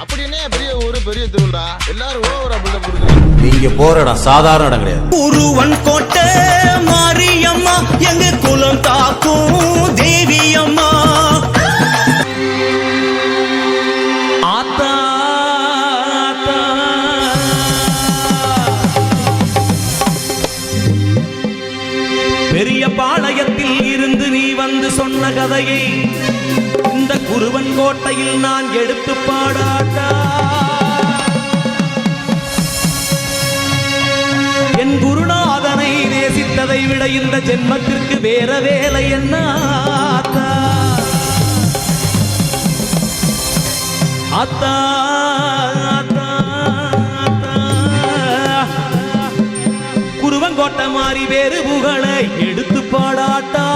அப்படி என்ன பெரிய ஊரு பெரிய திருவிழா எல்லாரும் ஓவரா பில்டப் கொடுக்குறீங்க. நீங்க போற இடம் சாதாரண இடம் கிடையாது. உருவன் கோட்டை மாரியம்மா எங்க குலம் காக்கும் தேவி அம்மா ஆத்தா ஆத்தா. பெரிய பாளையத்தில் இருந்து நீ வந்து சொன்ன கதையை குருவன் கோட்டையில் நான் எடுத்து பாடாட்டா. என் குருநாதனை நேசித்ததை விட இந்த ஜென்மத்திற்கு வேற வேலை என்ன ஆத்தா ஆத்தா கோட்டை குருவங்கோட்டை மாறி வேறு புகழை எடுத்து பாடாட்டா.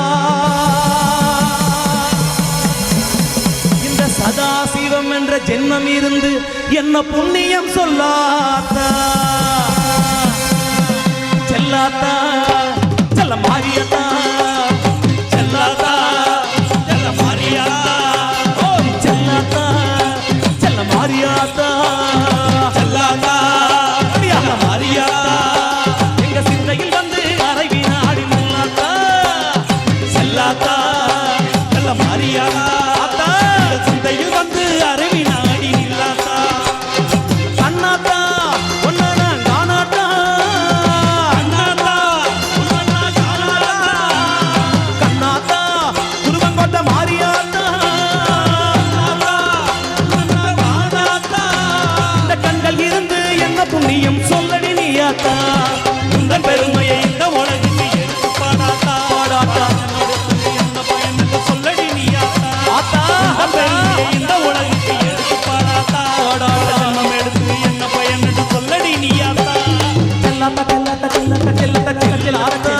சதாசிவம் என்ற ஜென்மம் இருந்து என்ன புண்ணியம் சொல்லாத்தா? செல்லாத்தா? செல்ல மாறியதா சொல்லடி நீயாத்தா உந்தன் பெருமையை இந்த உலகிற்கு எடுத்து பாடாத்தா பாடாத்தா என்ன பயன் என்று சொல்லடி நீயாத்தா ஆத்தா உந்தன் பெருமையை இந்த உலகிற்கு எடுத்து பாடாத்தா பாடாத்தா ஜன்மம் எடுத்து என்ன பயன் என்று சொல்லடி நீயாத்தா செல்லாத்தா செல்லாத்தா செல்லாத்தா செல்லாத்தா செல்லாத்தா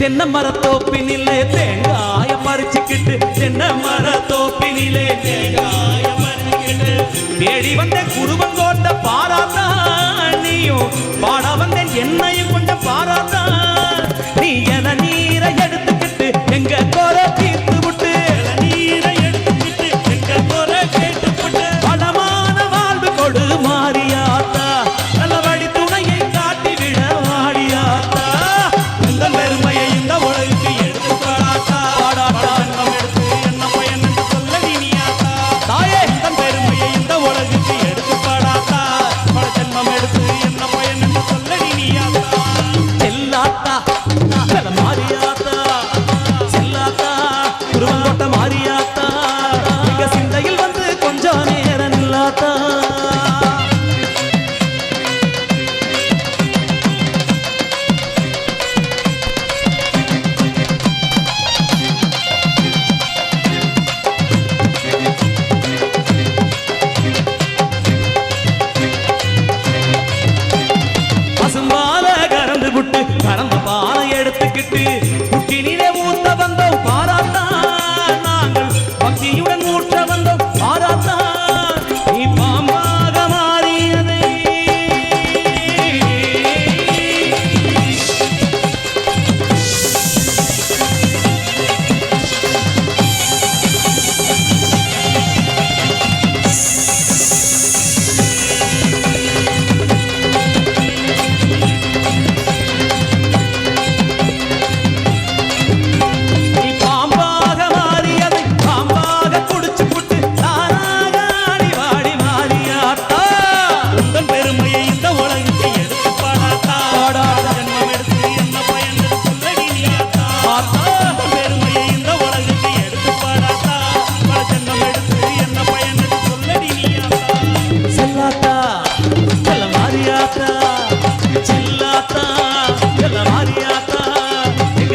தென்னை மரத்தோப்பினிலே தேங்காய பறிச்சுக்கிட்டு தென்னை மரத்தோப்பினிலே தேங்காய பறிச்சுக்கிட்டு. தேடி வந்த குருவங்கோட்ட பாராத்தா நீயும் பாட வந்த என்னையும் கொஞ்சம் பாராத்தா நீ என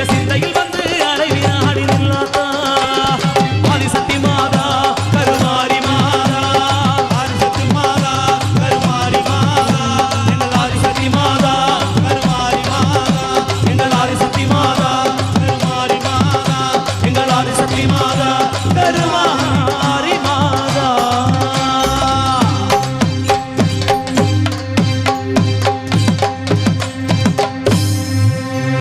necesita y el